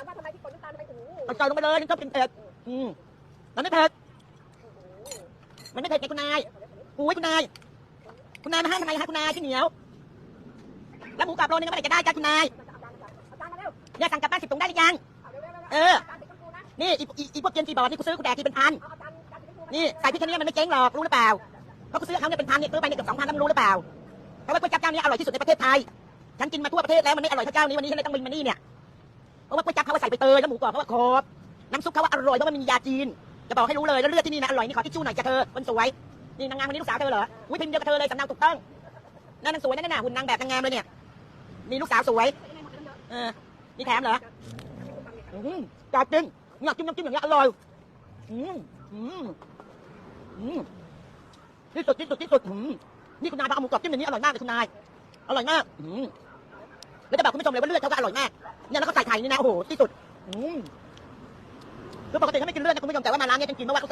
ามว่าทำไมที่คนน้ำตาลทำไมถึงเอาใจลงไปเลยฉันชอบกินเผ็ดอืมมันไม่เผ็ดมันไม่เผ็ดไงคุณนายอุ้ยคุณนาย คุณนายมาให้ทำไมฮะคุณนายขี้เหนียว แล้วหมูกรอบโลนึงเมื่อไหร่จะได้จ้าคุณนายเอาจานมาเร็วเนี่ยสั่งกลับบ้านสิบถุงได้หรือยัง เอาเร็วเร็วเร็วเออจานสีชมพูนะนี่อีอีอีพวกเจนจีบอร์ดนี่กูซื้อกูแดกทีเป็นพันเอาจานจานสีชมพูนี่ใส่พริกแค่นี้มันไม่เจ๊งหรอกรู้หรือเปล่า เพราะกูซื้อเขาเนี่ยเป็นพันเนี่ยซื้อไปเนี่ยเกือบสองพันแล้วมึงรู้หรือเปล่าเพราะว่าก๋วยจั๊บเจ้านี้อร่อยที่สุดในประเทศไทย ฉันกินมาทั่วประเทศแล้วมันไม่อร่อยเท่าเจ้านี้วันนี้ฉันเลยต้องบินมานี่เนี่ย เพราะว่าก๋วยจั๊บเขาว่าใส่ใบเตยแล้วหมูกรอบเขาว่าโคบน้ำซุปเขาว่าอร่อยเพราะว่ามันมียาจีน จะบอกให้รู้เลยแล้วเลือดที่นี่นะอร่อยนี่ขอทิชชู่หน่อยจ้ะเธอคนสวยนี่นางงามคนนี้ลูกสาวเธอเหรออุ้ยพิมพ์เดียวกับเธอเลยสำเนาถูกต้องนั่นนางสวยนั่นน่ะหุ่นนางแบบนางงามเลยเนี่ยมีลูกสาวสวยเออนี่แถมเหรออืมจอดจริงอยากจิ้มน้ำจิ้มอย่างเงี้ยอร่อยอืมอืมอืมที่สุดที่สุดที่สุดอืมนี่คุณนายพาเอาหมูกรอบจิ้มอย่างนี้อร่อยมากเลยคุณนายอร่อยมากอืม แล้วจะบอกคุณผู้ชมเลยว่าเลือดเขาก็อร่อยมากเนี่ยแล้วก็ใส่ไข่นี่นะโอ้โหที่สุดอืมคือปกติเขาไม่กินเลือดนะคุณผู้ชมแต่ว่ามาร้านเนี้ยจริงๆเพราะว่าเขา